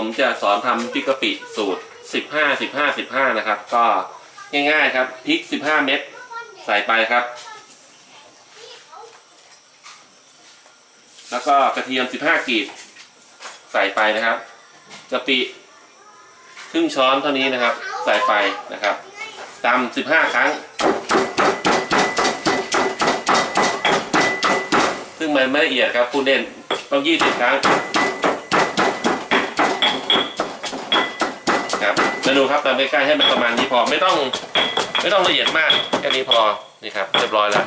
ผมจะสอนทำพริกกะปิสูตร 15 15 15 นะครับ ก็ง่ายๆครับพริก 15 เม็ดใส่ไปครับ แล้วก็กระเทียม 15 กีบใส่ไปนะครับกะปิครึ่งช้อนเท่านี้นะครับ ใส่ไปนะครับตำ15 ครั้ง ซึ่งมันไม่ละเอียดครับพูดเล่นต้อง 20 ครั้ง ครับมาดูครับตามใกล้ๆให้มันประมาณนี้พอไม่ต้องไม่ต้องละเอียดมากแค่นี้พอนี่ครับเรียบร้อยแล้ว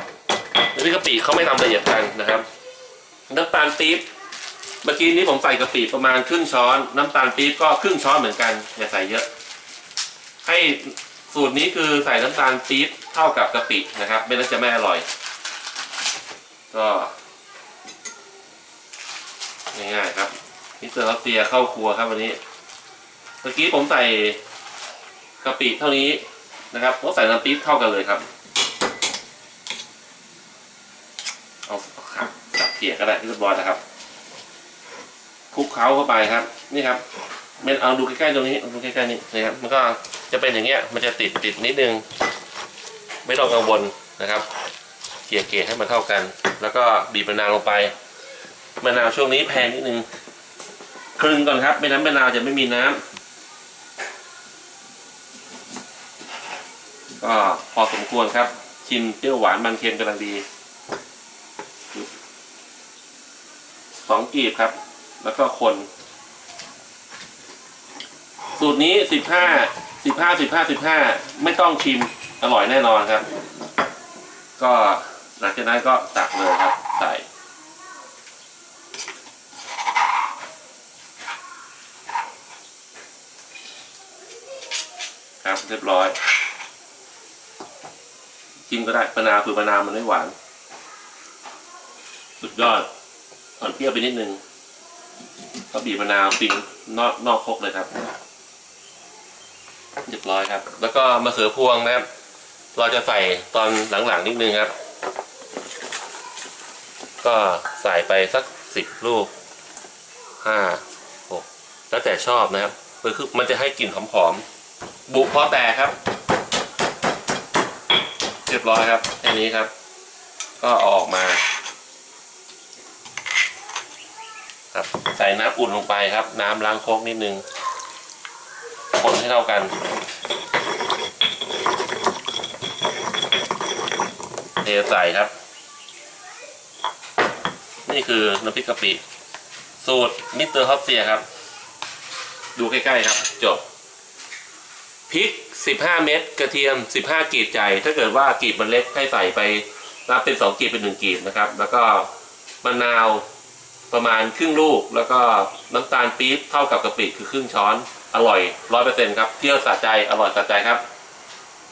แล้วพี่กะปิเขาไม่ทำละเอียดกันนะครับน้ำตาลปี๊บเมื่อกี้นี้ผมใส่กะปิประมาณครึ่งช้อน น้ำตาลปี๊บก็ครึ่งช้อนเหมือนกันอย่าใส่เยอะ ให้สูตรนี้คือใส่น้ำตาลปี๊บเท่ากับกะปินะครับไม่งั้นจะไม่อร่อย ก็ง่ายๆครับมิสเตอร์รัสเซียเข้าครัวครับวันนี้ เมื่อกี้ผมใส่ กะปิเท่านี้นะครับผมใส่น้ำปี๊บเท่ากันเลยครับ เอาเอาครับจับเกี่ยก็ได้เรียบร้อยนะครับคลุกเคล้าเข้าไปครับ นี่ครับเมนเอาดูใกล้ๆตรงนี้ดูใกล้ๆนี่นะครับ มันก็จะเป็นอย่างเงี้ย มันจะติดติดนิดนึง ไม่ต้องกังวลนะครับเกี่ยเกี่ยให้มันเข้ากัน แล้วก็บีบมะนาวลงไปมะนาวช่วงนี้แพงนิดนึงครึ่งก่อนครับ ไม่นั้นมะนาวจะไม่มีน้ำ ก็พอสมควรครับ ชิมเปรี้ยวหวานมันเค็มกำลังดีสองกีบครับ แล้วก็คน สูตรนี้สิบห้าสิบห้าสิบห้าสิบห้าไม่ต้องชิมอร่อยแน่นอนครับ ก็หลังจากนั้นก็ตักเลยครับ ใส่ครับเรียบร้อย จิ้มก็ได้มะนาวคือมะนาวมันไม่หวาน สุดยอดอ่อนเปรี้ยวไปนิดนึงก็บีบมะนาวปิงนอกนอกครกเลยครับเรียบร้อยครับ แล้วก็มะเขือพวงนะครับ เราจะใส่ตอนหลังๆนิดนึงครับ ก็ใส่ไปสักสิบลูกห้าหกแล้วแต่ชอบนะครับคือมันจะให้กลิ่นหอมๆบุกพอแต่ครับ ยบร้อยครับแค่นี้ครับ ก็อออกมาครับใส่น้ำอุ่นลงไปครับ น้ำล้างโคกนิดนึงคนให้เท่ากันเทใส่ครับ นี่คือน้ำพริกกะปิ สูตรมิสเตอร์ฮอปเซียครับ ดูใกล้ ๆ ครับ จบ พริก 15 เม็ดกระเทียม 15 กีบใจ ถ้าเกิดว่ากีบมันเล็กให้ใส่ไปนับเป็น 2 กีบเป็น 1 กีบนะครับ แล้วก็มะนาวประมาณครึ่งลูก แล้วก็น้ำตาลปี๊บเท่ากับกะปิคือครึ่งช้อนอร่อย100%ครับเที่ยวสะใจอร่อยสะใจครับ